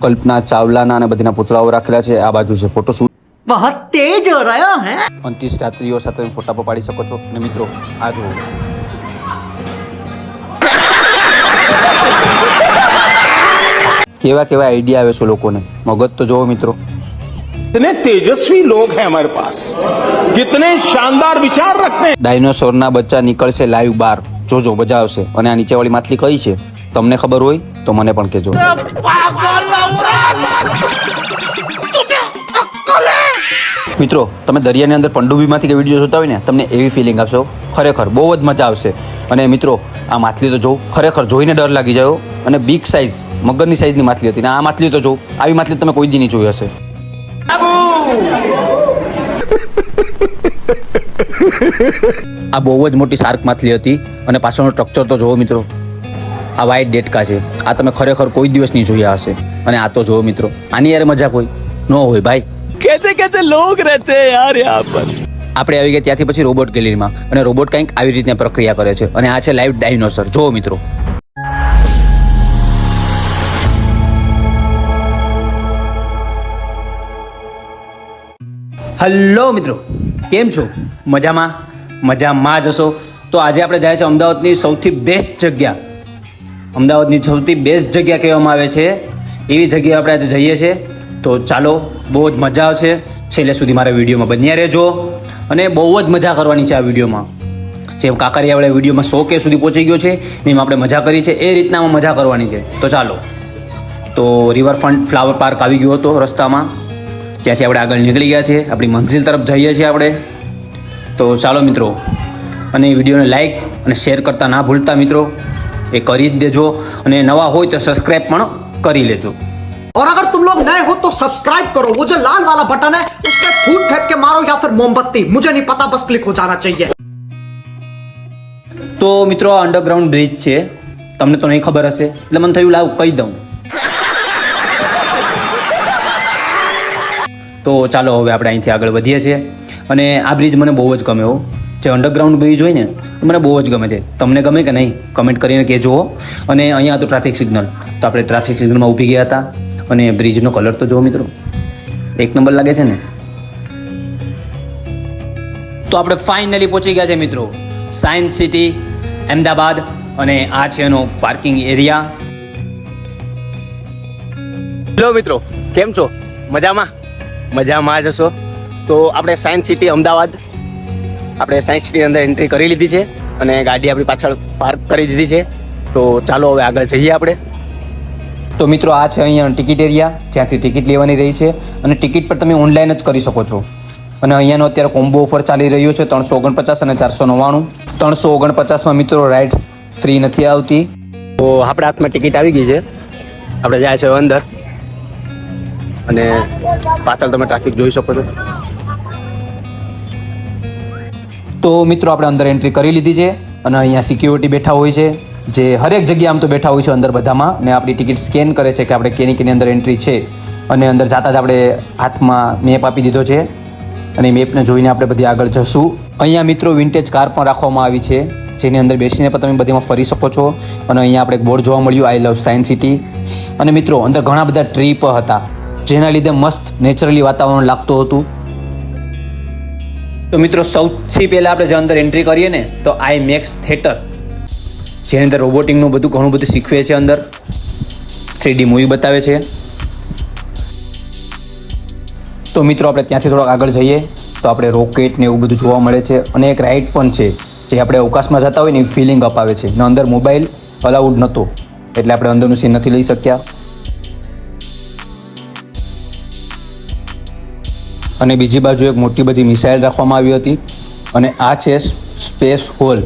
કલ્પના ચાવલાના અને બધીના પુતળાઓ રાખેલા છે આ બાજુ છે ફોટો શૂટ बहुत तेज हो रहा है અંતિશ રાત્રિઓ સાથે તમે ફોટા પણ પાડી શકો છો અને મિત્રો આ જુઓ કેવા કેવા આઈડિયા આવે છે લોકોને મગજ તો જોવો મિત્રો कितने तेजस्वी लोग हैं हमारे पास कितने शानदार विचार रखते हैं ડાયનોસોરના બચ્ચા નીકળશે લાઈવ બાર જોજો મજા આવશે અને આ નીચેવાળી માછલી કઈ છે તમને ખબર હોય તો મને પણ કહેજો મિત્રો તમે દરિયાની અંદર પંડુબીમાંથી કે વીડિયો જોતા હોય ને તમને એવી ફિલિંગ આવશે ખરેખર બહુ જ મજા આવશે. અને મિત્રો આ માછલી તો જોઉં ખરેખર જોઈને ડર લાગી જાય અને બિગ સાઇઝ મગરની સાઇઝની માછલી હતી. ને આ માછલી તો જોઉં આવી માછલી તમે કોઈ દી નહીં જોઈ હશે. આ બહુ જ મોટી શાર્ક માછલી હતી અને પાછળનો સ્ટ્રક્ચર તો જુઓ મિત્રો. આ વાઇટ ડેટકા છે. આ તમે ખરેખર કોઈ દિવસ નહીં જોયા હશે. અને આ તો જુઓ મિત્રો આની યાર મજા કોઈ ન હોય ભાઈ. कैसे कैसे लोग रहते हैं यार यहाँ पर આપણે આવી ગયા ત્યાંથી પછી રોબોટ ગેલેરીમાં અને રોબોટ કંઈક આવી રીતની પ્રક્રિયા કરે છે અને આ છે લાઈવ ડાયનોસર જુઓ મિત્રો હલો મિત્રો કેમ છો મજામાં મજામાં જ હશો તો આજે આપણે જાય છે અમદાવાદની સૌથી બેસ્ટ જગ્યા અમદાવાદની સૌથી બેસ્ટ જગ્યા કહેવામાં આવે છે એવી જગ્યાએ આપણે આજે જઈએ છીએ તો ચાલો, બહુ જ મજા આવશે. છેલ્લે સુધી મારા વિડીયોમાં બન્યા રહેજો અને બહુ જ મજા કરવાની છે આ વિડીયોમાં. જેમ કાંકરિયાવાળા વિડીયોમાં સો કે સુધી પહોંચી ગયો છે, ને એમાં આપણે મજા કરી છે, એ રીતના મજા કરવાની છે. તો ચાલો. તો રિવરફ્રન્ટ ફ્લાવર પાર્ક આવી ગયો હતો રસ્તામાં. ત્યાંથી આપણે આગળ નીકળી ગયા છે. આપણી મંઝિલ તરફ જઈએ છીએ આપણે. તો ચાલો મિત્રો, અને એ વિડીયોને લાઇક અને શેર કરતા ના ભૂલતા મિત્રો. એ કરી જ દેજો. અને નવા હોય તો સબસ્ક્રાઈબ પણ કરી લેજો. બરાબર लोग नए हो तो सब्सक्राइब करो वो जो लाल वाला बटन है उस पर फूट फेंक के मारो या फिर मोमबत्ती मुझे नहीं पता बस क्लिक हो जाना चाहिए તો મિત્રો આ અંડરગ્રાઉન્ડ બ્રિજ છે તમને તો નહીં ખબર હશે એટલે મને થયું લાવ કહી દઉં તો ચાલો હવે આપણે અહીંથી આગળ વધીએ છીએ અને આ બ્રિજ મને બહુ જ ગમે હો જે અંડરગ્રાઉન્ડ બ્રિજ હોય ને એ મને બહુ જ ગમે છે તમને ગમે કે નહીં કમેન્ટ કરીને કહેજો હો. અને અહીંયા હતું ટ્રાફિક સિગ્નલ તો આપણે ટ્રાફિક સિગ્નલમાં ઊભી ગયા હતા અને બ્રિજનો કલર તો જુઓ મિત્રો. એક નંબર લાગે છે ને? તો આપણે ફાઇનલી પહોંચી ગયા છે મિત્રો. સાયન્સ સિટી અમદાવાદ અને આ છે એનો પાર્કિંગ એરિયા હેલો મિત્રો, કેમ છો? મજામાં? મજામાં જ હશો તો આપણે સાયન્સ સિટી અમદાવાદ. આપણે સાયન્સ સિટી અંદર એન્ટ્રી કરી લીધી છે અને ગાડી આપણી પાછળ પાર્ક કરી દીધી છે. તો ચાલો હવે આગળ જઈએ આપણે. તો મિત્રો આ છે અહીંયા ટિકિટ એરિયા જ્યાંથી ટિકિટ લેવાની રહી છે. અને ટિકિટ પર તમે ઓનલાઈન જ કરી શકો છો. અને અહીંયાનો અત્યારે કોમ્બો ઓફર ચાલી રહ્યો છે ત્રણસો ઓગણપચાસ અને ચારસો નવ્વાણું. ત્રણસો ઓગણપચાસમાં મિત્રો રાઇડ્સ ફ્રી નથી આવતી. તો આપણે હાથમાં ટિકિટ આવી ગઈ છે. આપણે જાય છે અંદર. અને પાછળ તમે ટ્રાફિક જોઈ શકો છો. તો મિત્રો આપણે અંદર એન્ટ્રી કરી લીધી છે. અને અહીંયા સિક્યુરિટી બેઠા હોય છે. જે હરેક જગ્યાએ આમ તો બેઠા હોય છે અંદર બધામાં, ને આપણી ટિકિટ સ્કેન કરે છે કે આપણે કેની કેની અંદર એન્ટ્રી છે, અને અંદર જાતા જ આપણે હાથમાં મેપ આપી દીધો છે, અને મેપને જોઈને આપણે બધી આગળ જશું. અહીંયા મિત્રો વિન્ટેજ કાર પણ રાખવામાં આવી છે, જેની અંદર બેસીને પણ તમે બધીમાં ફરી શકો છો, અને અહીંયા આપણે બોર્ડ જોવા મળ્યું આઈ લવ સાયન્સ સિટી અને મિત્રો, અંદર ઘણા બધા ટ્રી પણ હતા, જેના લીધે મસ્ત નેચરલી વાતાવરણ લાગતું હતું. તો મિત્રો, સૌથી પહેલાં આપણે જે અંદર એન્ટ્રી કરીએ ને, તો આઈ મેક્સ થિયેટર જેની અંદર રોબોટિંગનું બધું ઘણું બધું શીખવે છે અંદર. થ્રી ડી મૂવી બતાવે છે. તો મિત્રો, આપણે ત્યાંથી થોડોક આગળ જઈએ. તો આપણે રોકેટ ને એવું બધું જોવા મળે છે. અને એક રાઇડ પણ છે, જે આપણે અવકાશમાં જતા હોય ને એ ફિલિંગ અપાવે છે. ને અંદર મોબાઈલ અલાઉડ નહોતો. એટલે આપણે અંદરનું સીન નથી લઈ શક્યા. અને બીજી બાજુ એક મોટી બધી મિસાઇલ રાખવામાં આવી હતી. અને આ છે સ્પેસ હોલ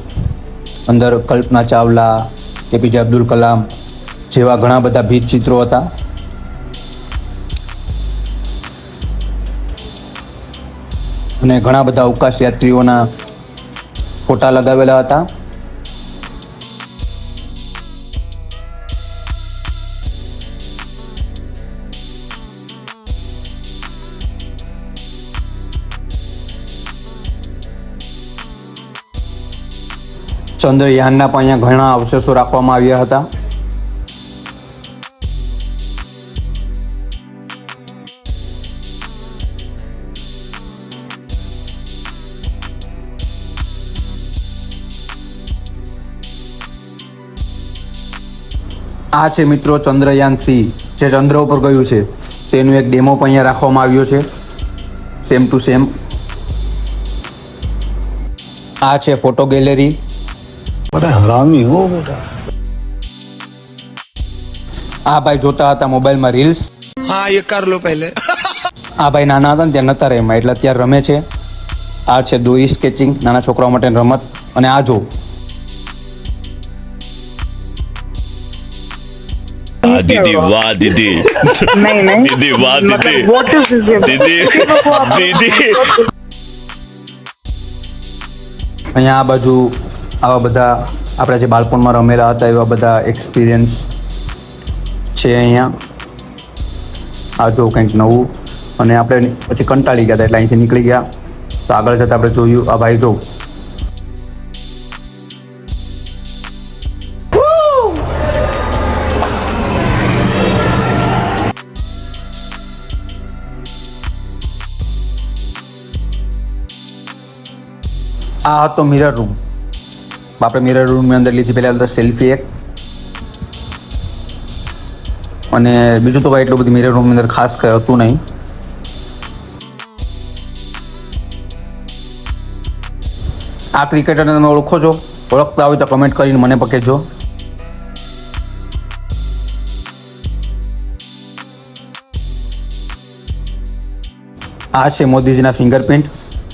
અંદર કલ્પના ચાવલા એપીજે અબ્દુલ કલામ જેવા ઘણા બધા ભીત ચિત્રો હતા. અને ઘણા બધા અવકાશ યાત્રીઓના ફોટા લગાવેલા હતા. ચંદ્રયાનના પણ અહીંયા ઘણા અવશેષો રાખવામાં આવ્યા હતા. આ છે મિત્રો ચંદ્રયાન થ્રી. જે ચંદ્ર ઉપર ગયું છે, તેનું એક ડેમો પણ અહીંયા રાખવામાં આવ્યો છે. સેમ ટુ સેમ આ છે ફોટો ગેલેરી બધા હરામી હો બેટા. આ ભાઈ જોતા હતા મોબાઈલમાં રીલ્સ હા એ કર લો પહેલે. આ ભાઈ નાના હતા ત્યાં નતા રમ્યા એટલે અત્યારે રમે છે. આ છે દોરી સ્કેચિંગ નાના છોકરાઓ માટે રમત અને આ જો. દીદી વાહ દીદી. દીદી વાહ દીદી. દીદી દીદી. અહીંયા આ બાજુ આવા બધા આપણા જે બાળપણમાં રમેલા હતા, એવા બધા એક્સપિરિયન્સ છે અહીંયા. આ જો કંઈક નવું. અને આપણે પછી કંટાળી ગયા હતા, એટલે અહીંથી નીકળી ગયા. તો આગળ જતાં આપણે જોયું, આ ભાઈ જો. આ હતો મિરર રૂમ આપણે મિરર રૂમની અંદર લીધી. પહેલાં તો સેલ્ફી એક. અને બીજું તો કાંઈ એટલું બધું મિરર રૂમની અંદર ખાસ કંઈ હતું નહીં. આ ક્રિકેટરને તમે ઓળખો છો? ઓળખતા હોય તો કમેન્ટ કરીને મને પણ કહેજો. આ છે મોદીજીના ફિંગરપ્રિન્ટ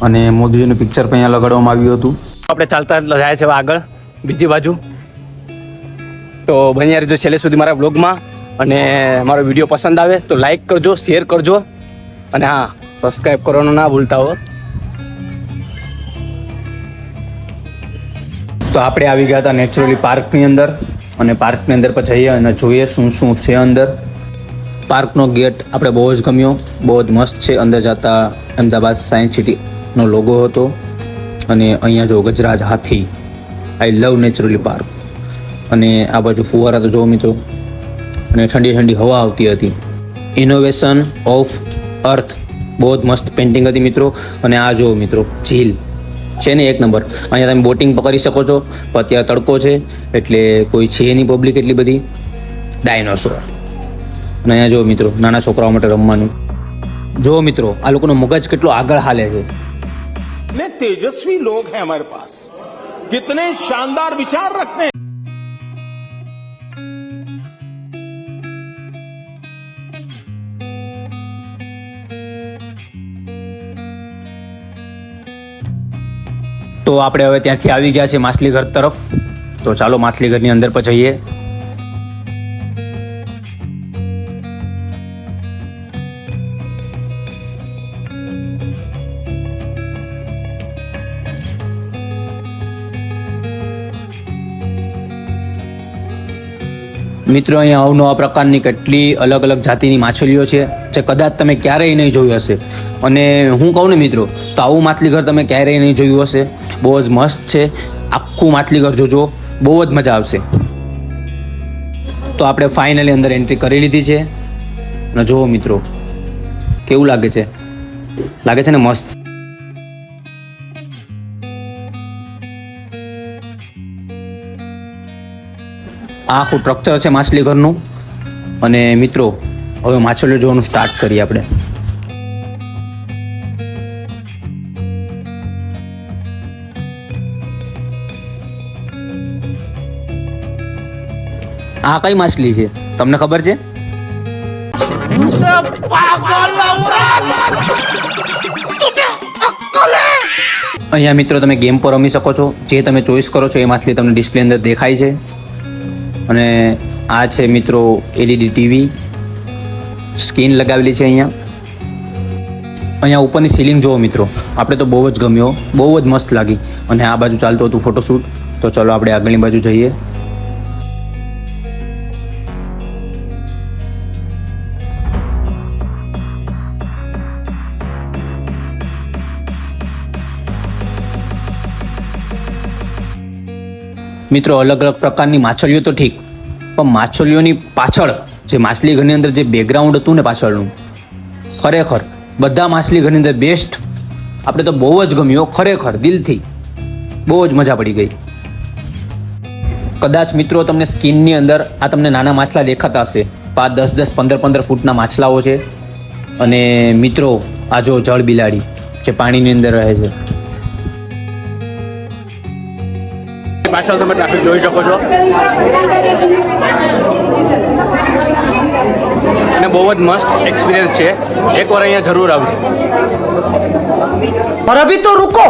અને મોદીજીનું પિક્ચર પણ અહીંયા લગાડવામાં આવ્યું હતું. આપણે ચાલતા જાય છે આગળ, બીજી બાજુ. તો બન્યા રહેજો છેલ્લે સુધી મારા બ્લોગમાં અને મારો વીડિયો પસંદ આવે તો લાઈક કરજો શેર કરજો અને હા સબસ્ક્રાઈબ કરવાનું ના ભૂલતા હો. તો આપણે આવી ગયા હતા નેચરલી પાર્કની અંદર અને પાર્કની અંદર પછી જઈએ અને જોઈએ શું શું છે અંદર. પાર્કનો ગેટ આપણે બહુ જ ગમ્યો, બહુ જ મસ્ત છે. અંદર જતા અમદાવાદ સાયન્સ સિટીનો લોગો હતો. અને અહીંયા જો ગજરાજ હાથી આઈ લવ નેચરલી પાર્ક અને આ બાજુ ફુવારા તો જો મિત્રો, અને ઠંડી ઠંડી હવા આવતી હતી. ઇનોવેશન ઓફ અર્થ બહુ જ મસ્ત પેઇન્ટિંગ હતી મિત્રો. અને આ જો મિત્રો, ઝીલ. છે ને એક નંબર. અહીંયા તમે બોટિંગ કરી શકો છો, પણ અત્યારે તડકો છે, એટલે કોઈ છે નહીં પબ્લિક એટલી બધી. ડાયનોસોર અને અહીંયા જો મિત્રો, નાના છોકરાઓ માટે રમવાનું. જો મિત્રો, આ લોકોનો મગજ કેટલો આગળ હાલે છે. कितने तेजस्वी लोग हैं हमारे पास कितने शानदार विचार रखते हैं તો આપણે હવે ત્યાંથી આવી ગયા છે માછલી ઘર તરફ તો ચાલો માછલી ઘરની અંદર પર જઈએ મિત્રો, અહીંયા અવનવા પ્રકારની કેટલી અલગ અલગ જાતિની માછલીઓ છે, જે કદાચ તમે ક્યારેય નહીં જોયું હશે. અને હું કહું ને મિત્રો, તો આવું માછલી ઘર તમે ક્યારેય નહીં જોયું હશે. બહુ જ મસ્ત છે. આખું માછલી ઘર જોજો. બહુ જ મજા આવશે. તો આપણે ફાઇનલી અંદર એન્ટ્રી કરી લીધી છે. અને જુઓ મિત્રો, કેવું લાગે છે? લાગે છે ને મસ્ત? આખું સ્ટ્રક્ચર છે માછલી ઘરનું. અને મિત્રો, હવે માછલીઓ જોવાનું સ્ટાર્ટ કરીએ આપણે. આ કઈ માછલી છે? તમને ખબર છે? અહીંયા મિત્રો તમે ગેમ પર રમી શકો છો. જે તમે ચોઈસ કરો છો એ માછલી તમને ડિસ્પ્લે અંદર દેખાય છે. અને આ છે મિત્રો એલઈડી ટીવી સ્ક્રીન લગાવેલી છે અહીંયા. અહીંયા ઉપરની સીલિંગ જુઓ મિત્રો. આપણે તો બહુ જ ગમ્યો બહુ જ મસ્ત લાગી. અને આ બાજુ ચાલતું હતું ફોટોશૂટ તો ચલો આપણે આગળની બાજુ જઈએ. મિત્રો, અલગ અલગ પ્રકારની માછલીઓ તો ઠીક, પણ માછલીઓની પાછળ જે માછલી ઘરની અંદર જે બેકગ્રાઉન્ડ હતું ને પાછળનું, ખરેખર બધા માછલી ઘરની અંદર બેસ્ટ આપણે તો બહુ જ ગમ્યો ખરેખર, દિલથી. બહુ જ મજા પડી ગઈ. કદાચ મિત્રો, તમને સ્કિનની અંદર આ તમને નાના માછલા દેખાતા હશે પાંચ દસ દસ, પંદર પંદર ફૂટના માછલાઓ છે. અને મિત્રો, આ જો જળ બિલાડી જે પાણીની અંદર રહે છે પાછળ તમે ટ્રાફિક જોઈ શકો છો અને બહુ જ મસ્ત એક્સપિરિયન્સ છે એકવાર અહીંયા જરૂર આવજો और अभी तो रुको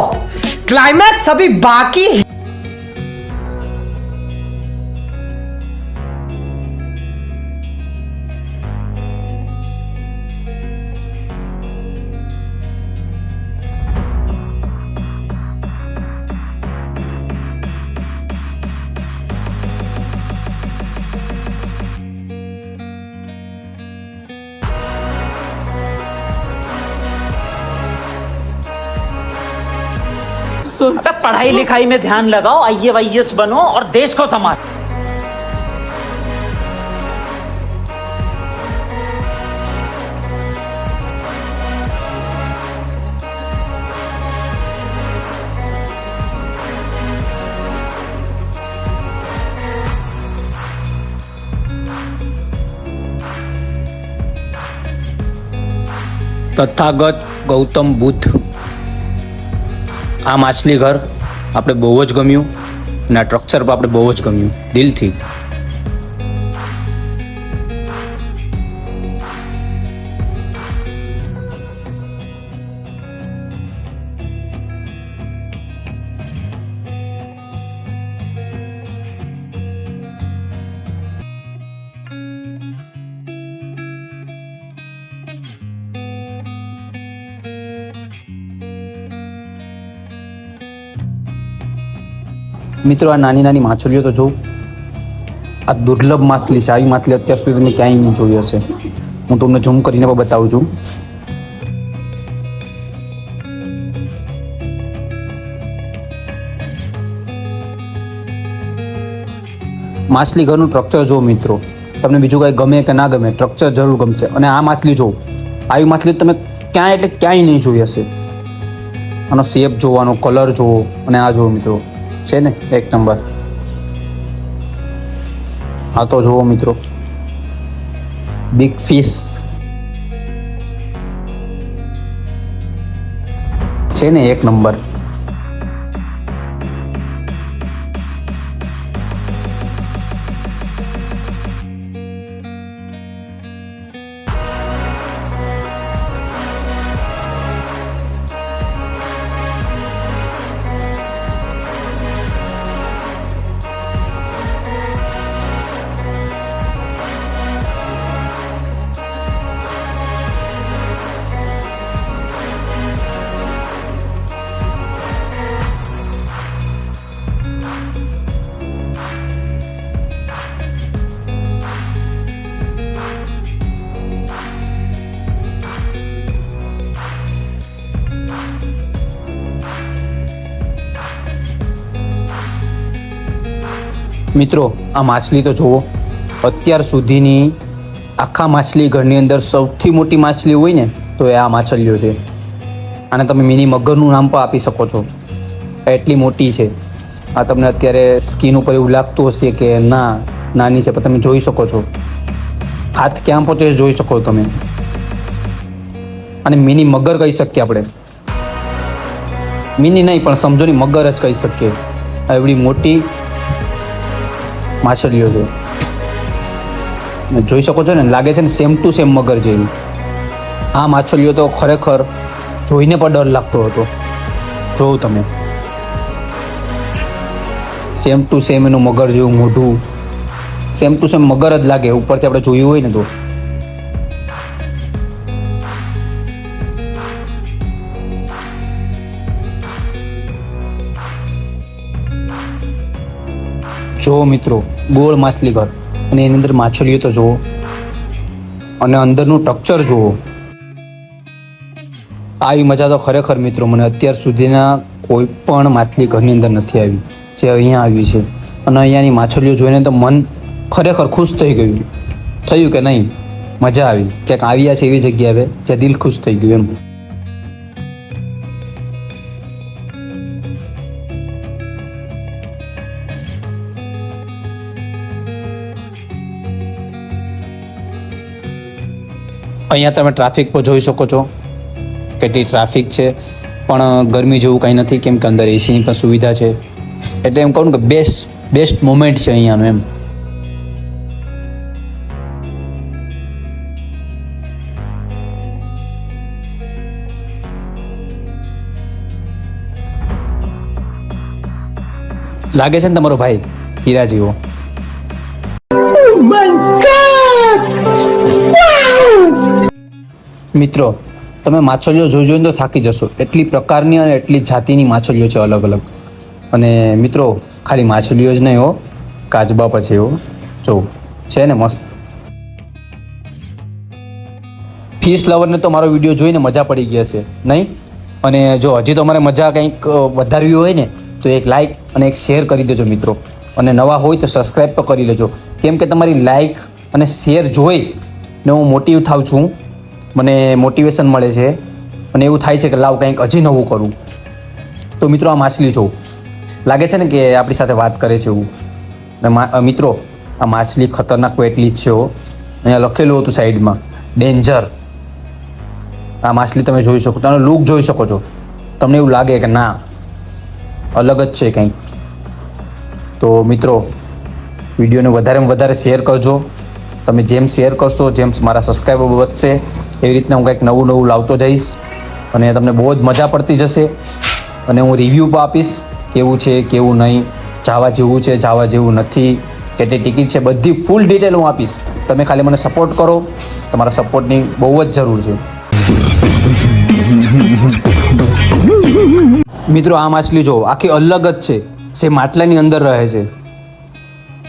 क्लाइमैक्स अभी बाकी है सुन। अबे पढ़ाई लिखाई में ध्यान लगाओ आई ए बनो और देश को संभाल। तथागत गौतम बुद्ध। આ માછલી ઘર આપણે બહુ જ ગમ્યું અને આ સ્ટ્રક્ચર પણ આપણે બહુ જ ગમ્યું. દિલથી. મિત્રો, આ નાની નાની માછલીઓ તો જોઉં આ દુર્લભ માછલી છે. આવી માછલી અત્યાર સુધી તમે ક્યાંય નહીં જોઈ હશે. હું તમને ઝૂમ કરીને પણ બતાવું છું. માછલી ઘરનું સ્ટ્રક્ચર જો મિત્રો. તમને બીજું કાંઈ ગમે કે ના ગમે સ્ટ્રક્ચર જરૂર ગમશે. અને આ માછલી જો આવી માછલી તમે ક્યાંય એટલે ક્યાંય નહીં જોઈ હશે. આનો શેપ જોવાનો કલર જોવો અને આ જોવો મિત્રો. છે ને? એક નંબર. હા તો જુઓ મિત્રો. બિગ ફિશ છે ને એક નંબર. મિત્રો, આ માછલી તો જુઓ. અત્યાર સુધીની આખા માછલી ઘરની અંદર સૌથી મોટી માછલી હોય ને, તો એ આ માછલીઓ છે. આને તમે મિની મગરનું નામ પણ આપી શકો છો. એટલી મોટી છે. આ તમને અત્યારે સ્કીન ઉપર એવું લાગતું હશે કે ના, નાની છે, પણ તમે જોઈ શકો છો. હાથ ક્યાં પહોંચે જોઈ શકો તમે. અને મિની મગર કહી શકીએ આપણે. મિની નહીં, પણ સમજો ની મગર જ કહી શકીએ. એવડી મોટી માછલીઓ છે. જોઈ શકો છો ને, લાગે છે ને સેમ ટુ સેમ મગર જેવી. આ માછલીઓ તો ખરેખર જોઈને પણ ડર લાગતો હતો. જોઉં તમે. સેમ ટુ સેમ એનું મગર જેવું, મોઢું. સેમ ટુ સેમ મગર જ લાગે, ઉપરથી આપણે જોયું હોય ને તો. જુઓ મિત્રો, ગોળ માછલી ઘર. અને એની અંદર માછલીઓ તો જુઓ. અને અંદરનું ટક્ચર જુઓ. આવી મજા તો ખરેખર મિત્રો, મને અત્યાર સુધીના કોઈ પણ માછલી ઘરની અંદર નથી આવી, જે અહીંયા આવી છે. અને અહીંયાની માછલીઓ જોઈને તો મન ખરેખર ખુશ થઈ ગયું. થયું કે નહીં? મજા આવી. ક્યાંક આવ્યા છે એવી જગ્યાએ જ્યાં દિલ ખુશ થઈ ગયું એમ. અહીંયા તમે ટ્રાફિક પર જોઈ શકો છો. કેટલી ટ્રાફિક છે. પણ ગરમી જેવું કંઈ નથી કેમ કે અંદર એસીની પણ સુવિધા છે. એટલે એમ કહું કે બેસ્ટ બેસ્ટ મોમેન્ટ છે અહીંયાનું એમ. લાગે છે ને તમારો ભાઈ હીરા મિત્રો, તમે માછલીઓ જોઈ જોઈને તો થાકી જશો. એટલી પ્રકારની અને એટલી જાતિની માછલીઓ છે અલગ અલગ. અને મિત્રો, ખાલી માછલીઓ જ નહીં હો, કાચબા પછી એવો જો, છે ને મસ્ત. ફિશ લવરને તો મારો વીડિયો જોઈને મજા પડી ગઈ હશે નહીં? અને જો, હજી તો મારે મજા કંઈક વધારવી હોય ને, તો એક લાઈક અને એક શેર કરી દેજો મિત્રો. અને નવા હોય તો સબસ્ક્રાઈબ તો કરી લેજો. કેમ કે તમારી લાઈક અને શેર જોઈ ને હું મોટિવ થાઉં છું. મને મોટિવેશન મળે છે. અને એવું થાય છે કે લાવ કંઈક હજી નવું કરું. તો મિત્રો આ માછલી જોઉં. લાગે છે ને કે આપણી સાથે વાત કરે છે એવું. મિત્રો, આ માછલી ખતરનાક એટલી જ છે અહીંયા લખેલું હતું સાઈડમાં ડેન્જર આ માછલી તમે જોઈ શકો તમે લુક જોઈ શકો છો. તમને એવું લાગે કે ના, અલગ જ છે કંઈક. તો મિત્રો, વિડીયોને વધારેમાં વધારે શેર કરજો. તમે જેમ શેર કરશો, જેમ મારા સબસ્ક્રાઈબર વધશે, એવી રીતના હું કંઈક નવું નવું લાવતો જઈશ અને તમને બહુ જ મજા પડતી જશે. અને હું રિવ્યૂ પણ આપીશ કેવું છે, કેવું નહીં, જાવા જેવું છે, જાવા જેવું નથી, કેટલી ટિકિટ છે, બધી ફૂલ ડિટેલ હું આપીશ. તમે ખાલી મને સપોર્ટ કરો, તમારા સપોર્ટની બહુ જ જરૂર છે. મિત્રો આ માછલી જો, આખી અલગ જ છે, જે માટલાની અંદર રહે છે.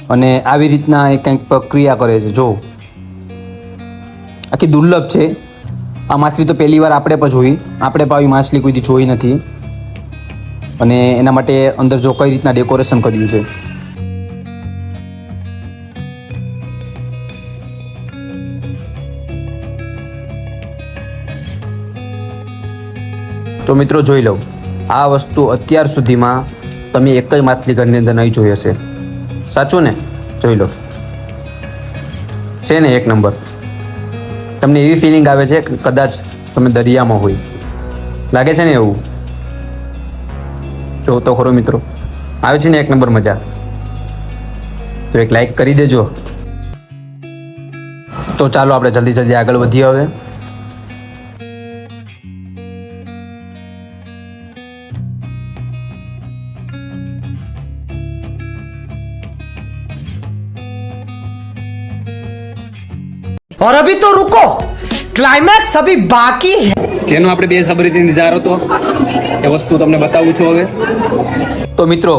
અને આવી રીતના એ કંઈક પ્રક્રિયા કરે છે. જો. આખી દુર્લભ છે. આ માછલી તો પહેલી વાર આપણે પણ જોઈ. આપણે પણ આવી માછલી કોઈથી જોઈ નથી. અને એના માટે અંદર જો કઈ રીતના ડેકોરેશન કર્યું છે. તો મિત્રો જોઈ લો. આ વસ્તુ અત્યાર સુધીમાં તમે એક જ માછલી ઘરની અંદર નહીં જોઈ હશે. સાચું ને? જોઈ લો. છે ને એક નંબર. તમને એવી ફિલિંગ આવે છે કે કદાચ તમે દરિયામાં હોય. લાગે છે ને એવું? જો તો ખરો મિત્રો. આવે છે ને એક નંબર મજા. તો એક લાઈક કરી દેજો. તો ચાલો આપણે જલ્દી જલ્દી આગળ વધીએ હવે. और अभी तो रुको क्लाइमैक्स अभी बाकी है જેનો આપણે બે સબરીથી ઇંતજાર હતો એ વસ્તુ તમને બતાવું છું હવે તો મિત્રો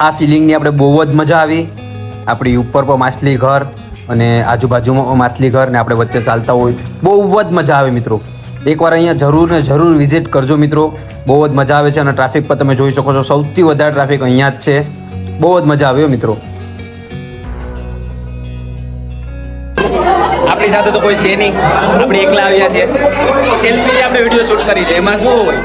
આ ફિલિંગની આપણે બહુ જ મજા આવી આપણી ઉપર પર માછલી ઘર અને આજુબાજુમાં પણ માછલી ઘર ને આપણે વચ્ચે ચાલતા હોય બહુ જ મજા આવે મિત્રો એકવાર અહીંયા જરૂર ને જરૂર વિઝિટ કરજો મિત્રો બહુ જ મજા આવે છે અને ટ્રાફિક પર તમે જોઈ શકો છો સૌથી વધારે ટ્રાફિક અહીંયા જ છે બહુ જ મજા આવ્યો મિત્રો આપણી સાથે તો કોઈ છે નહીં. આપણે એકલા આવ્યા છે સેલ્ફી આપણે વીડિયો શૂટ કરી દે એમાં શું હોય?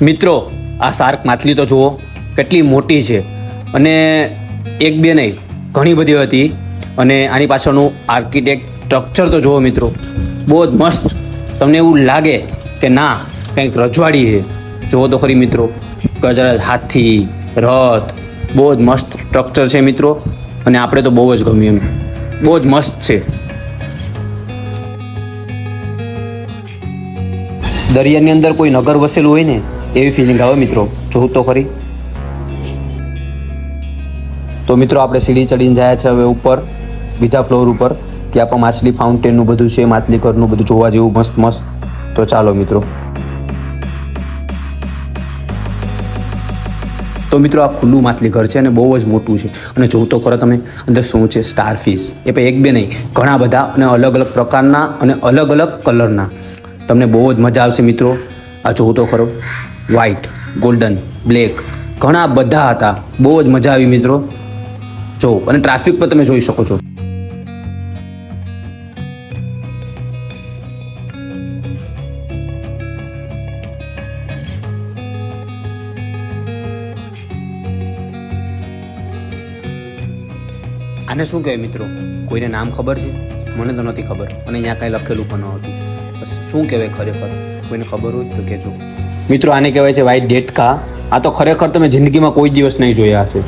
મિત્રો આ શાર્ક માછલી તો જુઓ, કેટલી મોટી છે. અને એક બે નહીં, ઘણી બધી હતી. અને આની પાછળનું આર્કિટેક્ટ સ્ટ્રક્ચર તો જુઓ મિત્રો, બહુ જ મસ્ત. તમને એવું લાગે કે ના, કંઈક રજવાડી છે. જુઓ તો ખરી મિત્રો, ગજરાજ હાથી, રથ, બહુ જ મસ્ત સ્ટ્રક્ચર છે મિત્રો. અને આપણે તો બહુ જ ગમ્યું એમ. બહુ જ મસ્ત છે. દરિયાની અંદર કોઈ નગર વસેલું હોય ને એવી ફિલિંગ આવે મિત્રો? જોવું તો ખરી. તો મિત્રો, આપણે સીડી ચડીને જાય છે હવે ઉપર, બીજા ફ્લોર ઉપર. ત્યાં પણ માછલી ફાઉન્ટેનનું બધું છે, માછલી ઘરનું બધું જોવા જેવું મસ્ત મસ્ત. તો ચાલો મિત્રો. તો મિત્રો, આ ખુલ્લું માછલી ઘર છે અને બહુ જ મોટું છે. અને જોવું તો ખરો તમે, અંદર શું છે? સ્ટાર ફિશ એ પણ એક બે નહીં, ઘણા બધા અને અલગ અલગ પ્રકારના અને અલગ અલગ કલરના તમને બહુ જ મજા આવશે મિત્રો. આ જોવું તો ખરો. વ્હાઈટ ગોલ્ડન બ્લેક ઘણા બધા હતા. બહુ જ મજા આવી મિત્રો. જો, અને ટ્રાફિક પર તમે જોઈ શકો છો. આને શું કહેવાય મિત્રો? કોઈને નામ ખબર છે? મને તો નથી ખબર. અને અહીંયા કાંઈ લખેલું પણ ન હતું. બસ, શું કહેવાય ખરેખર? કોઈને ખબર હોય તો કહેજો. મિત્રો આને કહેવાય છે વ્હાઈટ ડેટકા આ તો ખરેખર તમે જિંદગીમાં કોઈ દિવસ નહીં જોયા હશે.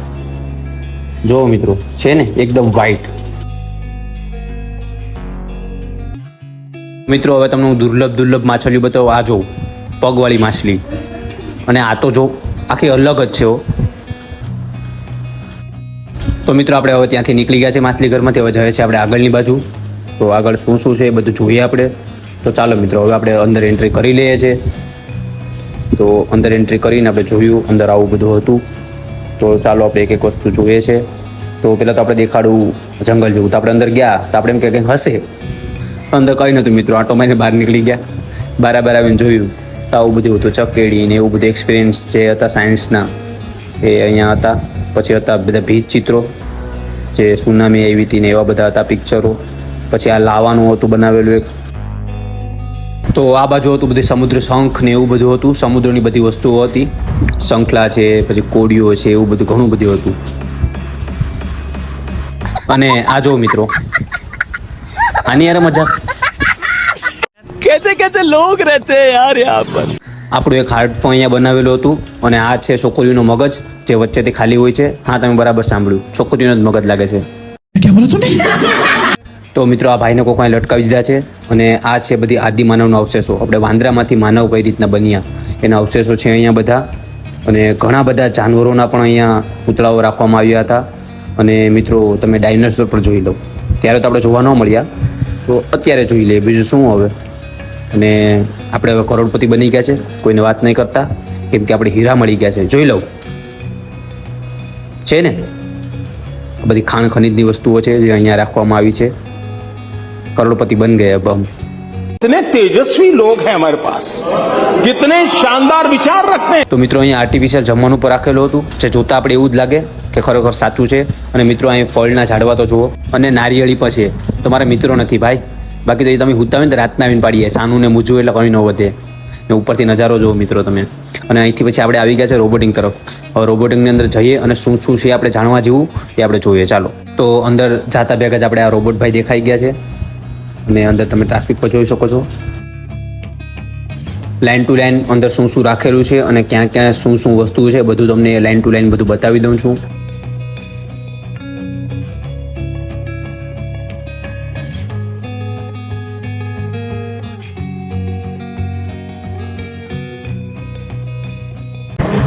જુઓ મિત્રો, છે ને, એકદમ વાઈટ મિત્રો, હવે તમને હું દુર્લભ દુર્લભ માછલીઓ બતાવું. આ જો પગવાળી માછલી. અને આ તો જો આખી અલગ જ છે તો મિત્રો, આપણે હવે ત્યાંથી નીકળી ગયા છે માછલી ઘરમાંથી. હવે જઈએ છે આપણે આગળની બાજુ. તો આગળ શું શું છે એ બધું જોઈએ આપણે. તો ચાલો મિત્રો, હવે આપણે અંદર એન્ટ્રી કરી લઈએ છીએ. તો અંદર એન્ટ્રી કરીને આપણે જોયું, અંદર આવું બધું હતું. તો ચાલો આપણે એક એક વસ્તુ જોઈએ છે. તો પહેલાં તો આપણે દેખાડું જંગલ જેવું. તો આપણે અંદર ગયા, તો આપણે એમ કે કંઈક હશે. અંદર કંઈ નહોતું મિત્રો, આટો મારીને બહાર નીકળી ગયા. બરાબર બાર આવીને જોયું, તો આવું બધું હતું. ચકેડી ને એવું બધું એક્સપિરિયન્સ જે હતા સાયન્સના એ અહીંયા હતા. પછી હતા બધા ભીત ચિત્રો, જે સુનામી આવી હતી ને એવા બધા હતા પિક્ચરો પછી આ લાવાનું હતું બનાવેલું એક તો આ બાજુ હતું બધી સમુદ્ર શંખ ને એવું બધું હતું. સમુદ્રની બધી વસ્તુઓ હતી. શંખલા છે પછી કોડીઓ છે એવું બધું ઘણું બધું હતું. અને આ જો મિત્રો આની યાર મજા. કેસે કેસે લોગ રહેતે યાર યહાં પર? આપણું એક હાર્ટ પણ અહીંયા બનાવેલું હતું અને આ છે છોકરીનું મગજ જે વચ્ચેથી ખાલી હોય છે. હા તમે બરાબર સાંભળ્યું. છોકરીનું જ મગજ લાગે છે. તો મિત્રો આ ભાઈને કોઈ લટકાવી દીધા છે અને આ છે બધી આદિ માનવના અવશેષો. આપણે વાંદરામાંથી માનવ કઈ રીતના બન્યા એના અવશેષો છે અહીંયા બધા. અને ઘણા બધા જાનવરોના પણ અહીંયા પૂતળાઓ રાખવામાં આવ્યા હતા. અને મિત્રો તમે ડાયનોસોર પણ જોઈ લો. ત્યારે તો આપણે જોવા ન મળ્યા. તો અત્યારે જોઈ લઈએ. બીજું શું હવે? અને આપણે હવે કરોડપતિ બની ગયા છે. કોઈને વાત નહીં કરતા. કેમ કે આપણે હીરા મળી ગયા છે. જોઈ લઉં છે ને? બધી ખાણ ખનીજની વસ્તુઓ છે જે અહીંયા રાખવામાં આવી છે. કરોડપતિ બન ગયે अब हम कितने तेजस्वी लोग हैं हमारे पास कितने शानदार विचार रखते हैं તો મિત્રો અહીંયા આર્ટિફિશિયલ જમવાનું પર રાખેલું હતું જે જોતા આપણે એવું જ લાગે કે ખરેખર સાચું છે અને મિત્રો અહીં ફળના ઝાડવા તો જુઓ અને નારિયેળી પણ છે તો મારા મિત્રો નથી ભાઈ બાકી તો એ તમે હુતા હોય ને તો રાતના આવીને પાડીએ સાનું ને મૂજવું એટલે કંઈ ન વધે ને ઉપરથી નજારો જુઓ મિત્રો તમે અને અહીંથી પછી આપણે આવી ગયા છે રોબોટિંગ તરફ હવે રોબોટિંગની અંદર જઈએ અને શું શું છે આપણે જાણવા જેવું એ આપણે જોઈએ ચાલો તો અંદર જાતા ભેગા જ આપણે આ રોબોટ ભાઈ દેખાઈ ગયા છે અને અંદર તમે ટ્રાફિક પર જોઈ શકો છો. લાઇન ટુ લાઇન અંદર શું શું રાખેલું છે અને ક્યાં ક્યાં શું શું વસ્તુ છે બધું તમને લાઇન ટુ લાઇન બધું બતાવી દઉં છું.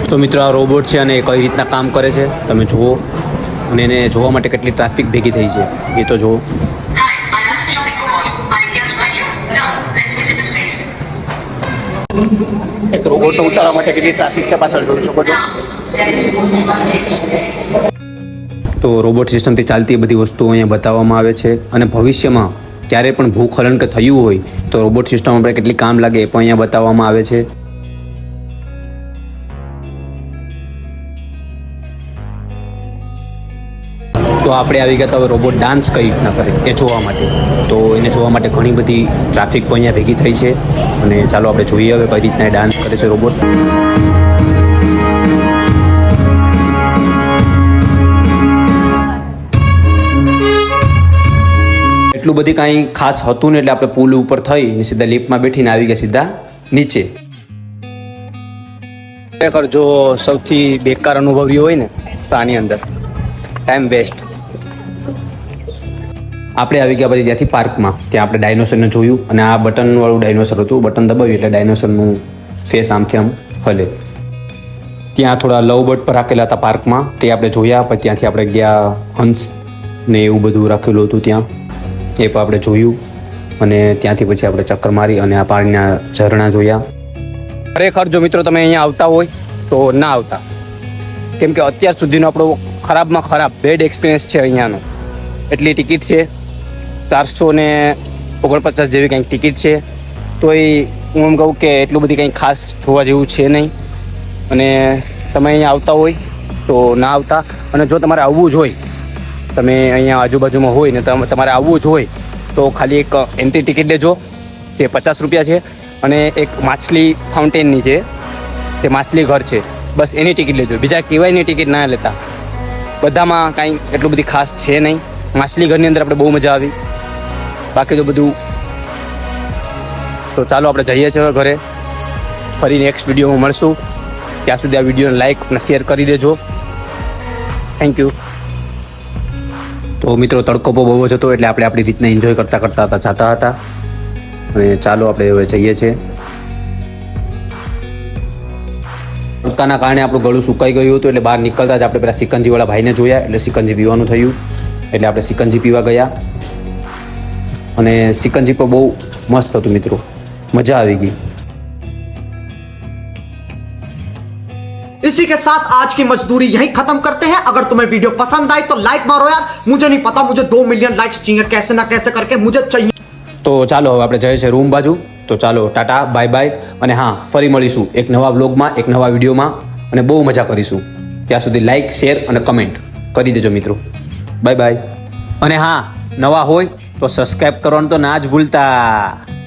તો મિત્રો, આ રોબોટ છે અને એ કઈ રીતના કામ કરે છે? તમે જુઓ. અને એને જોવા માટે કેટલી ટ્રાફિક ભેગી થઈ છે. એ તો જુઓ. એક રોબોટને ઉતારવા માટે કેટલી ટ્રાફિક છે પાછળ જોઈ શકો છો. તો રોબોટ સિસ્ટમથી ચાલતી બધી વસ્તુઓ અહીંયા બતાવવામાં આવે છે અને ભવિષ્યમાં ક્યારે પણ ભૂખલન કે થયું હોય તો રોબોટ સિસ્ટમ આપણે કેટલી કામ લાગે એ પણ અહીંયા બતાવવામાં આવે છે તો આપણે આવી ગયા હવે રોબોટ ડાન્સ કઈ રીતના કરે એ જોવા માટે. તો એને જોવા માટે ઘણી બધી ટ્રાફિક પણ અહીંયા ભેગી થઈ છે. અને ચાલો આપણે જોઈએ હવે કઈ રીતના ડાન્સ કરે છે રોબોટ એટલું બધી કાંઈ ખાસ હતું ને એટલે આપણે પુલ ઉપર થઈ ને સીધા લિફ્ટમાં બેઠીને આવી ગયા સીધા નીચે. ખરેખર જો સૌથી બેકાર અનુભવ હોય ને તો આની અંદર. ટાઈમ વેસ્ટ આપણે આવી ગયા પછી ત્યાંથી પાર્કમાં. ત્યાં આપણે ડાયનોસરને જોયું અને આ બટનવાળું ડાયનોસર હતું, બટન દબાવ્યું એટલે ડાયનોસરનું ફેસ આમથી આમ હલે. ત્યાં થોડા લવ બર્ડ પર રાખેલા હતા પાર્કમાં. તે આપણે જોયા, પછી ત્યાંથી આપણે ગયા હંસ ને એવું બધું રાખેલું હતું ત્યાં. એ પણ આપણે જોયું અને ત્યાંથી પછી આપણે ચક્કર મારી અને આ પાણીના ઝરણા જોયા. ખરેખર જો મિત્રો તમે અહીંયા આવતા હોય, તો ના આવતા. કેમ કે અત્યાર સુધીનો આપણો ખરાબમાં ખરાબ બેડ એક્સપિરિયન્સ છે અહીંયાનો. એટલી ટિકિટ છે. ચારસો ને ઓગણપચાસ જેવી કંઈક ટિકિટ છે. તોય હું એમ કહું કે એટલું બધી કંઈ ખાસ જોવા જેવું છે નહીં. અને તમે અહીંયા આવતા હોય તો ના આવતા. અને જો તમારે આવવું જ હોય, તમે અહીંયા આજુબાજુમાં હોય ને તમ- તમારે આવવું જ હોય, તો ખાલી એક એન્ટ્રી ટિકિટ લેજો. તે પચાસ રૂપિયા છે અને એક માછલી ફાઉન્ટેનની છે તે માછલી ઘર છે. બસ એની ટિકિટ લેજો. બીજા કેવાયની ટિકિટ ના લેતા. બધામાં કાંઈ એટલું બધી ખાસ છે નહીં. માછલી ઘરની અંદર આપણે બહુ મજા આવી. બાકી તો બધું તો ચાલો આપણે જઈએ છીએ ઘરે. ફરી નેક્સ્ટ વિડીયોમાં મળશું. ત્યાં સુધી આ વિડીયોને લાઈક અને શેર કરી દેજો. થેન્ક યુ તો મિત્રો, તડકો બહુ બહુ જ હતો એટલે આપણે આપણી રીતના એન્જોય કરતા કરતા હતા, જતા હતા. અને ચાલો આપણે હવે જઈએ છીએ. તડકાના કારણે આપણું ગળું સુકાઈ ગયું હતું એટલે બહાર નીકળતા જ આપણે પેલા સિકંજીવાળા ભાઈને જોયા. એટલે સિકંજી પીવાનું થયું. એટલે આપણે સિકંજી પીવા ગયા. અને સિકંજી પણ બહુ મસ્ત હતું મિત્રો મજા આવી ગઈ इसी के साथ आज की मजदूरी यहीं खत्म करते हैं अगर तुम्हें वीडियो पसंद आई तो लाइक मारो यार मुझे नहीं पता मुझे दो मिलियन लाइक्स चाहिए कैसे ना कैसे करके मुझे चाहिए તો ચાલો હવે આપણે જઈએ છીએ રૂમ બાજુ તો ચાલો ટાટા બાય બાય અને હા ફરી મળીશું એક નવા બ્લોગમાં એક નવા વિડીયોમાં અને બહુ મજા કરીશું ત્યાં સુધી લાઈક શેર અને કમેન્ટ કરી દેજો મિત્રો બાય બાય અને હા નવા હોય તો સબસ્ક્રાઈબ કરવાનું તો ના જ ભૂલતા.